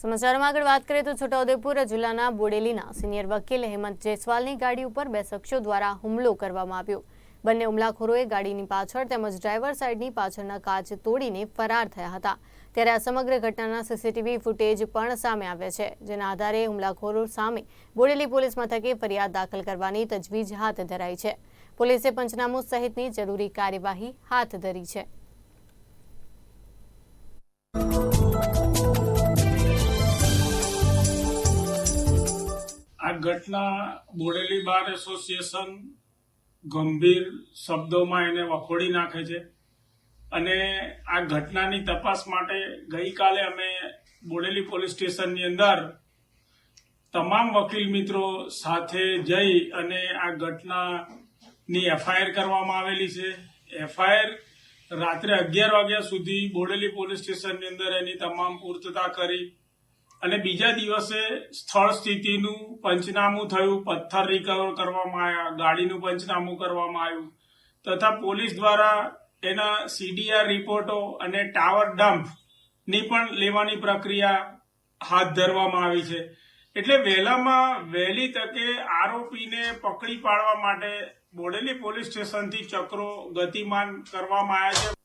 સમાચારમાં આગળ વાત કરીએ તો છોટાઉદેપુર જિલ્લાના બોડેલીના સિનિયર વકીલ હેમંત જયસ્વાલની ગાડી ઉપર બે શખ્સો દ્વારા હુમલો કરવામાં આવ્યો. બંને હુમલાખોરોએ ગાડીની પાછળ તેમજ ડ્રાઈવર સાઈડની પાછળના કાચ તોડીને ફરાર થયા હતા. ત્યારે આ સમગ્ર ઘટનાના સીસીટીવી ફૂટેજ પણ સામે આવ્યા છે, જેના આધારે હુમલાખોરો સામે બોડેલી પોલીસ મથકે ફરિયાદ દાખલ કરવાની તજવીજ હાથ ધરાઈ છે. પોલીસે પંચનામું સહિતની જરૂરી કાર્યવાહી હાથ ધરી છે. ઘટના બોડેલી બાર એસોસિએશન ગંભીર શબ્દોમાં એને વખોડી નાખે છે. અને આ ઘટનાની તપાસ માટે ગઈકાલે અમે બોડેલી પોલીસ સ્ટેશનની અંદર તમામ વકીલ મિત્રો સાથે જઈ અને આ ઘટનાની એફઆઈઆર કરવામાં આવેલી છે. એફઆઈઆર રાત્રે અગિયાર વાગ્યા સુધી બોડેલી પોલીસ સ્ટેશનની અંદર એની તમામ પૂર્તતા કરી અને બીજા દિવસે સ્થળ સ્થિતિનું પંચનામું થયું, પથ્થર રિકવર કરવામાં આવ્યા, ગાડીનું પંચનામું કરવામાં આવ્યું. તથા પોલીસ દ્વારા એના સીડીઆર રિપોર્ટો અને ટાવર ડમ્પની પણ લેવાની પ્રક્રિયા હાથ ધરવામાં આવી છે. એટલે વહેલામાં વહેલી તકે આરોપીને પકડી પાડવા માટે બોડેલી પોલીસ સ્ટેશનથી ચક્રો ગતિમાન કરવામાં આવ્યા છે.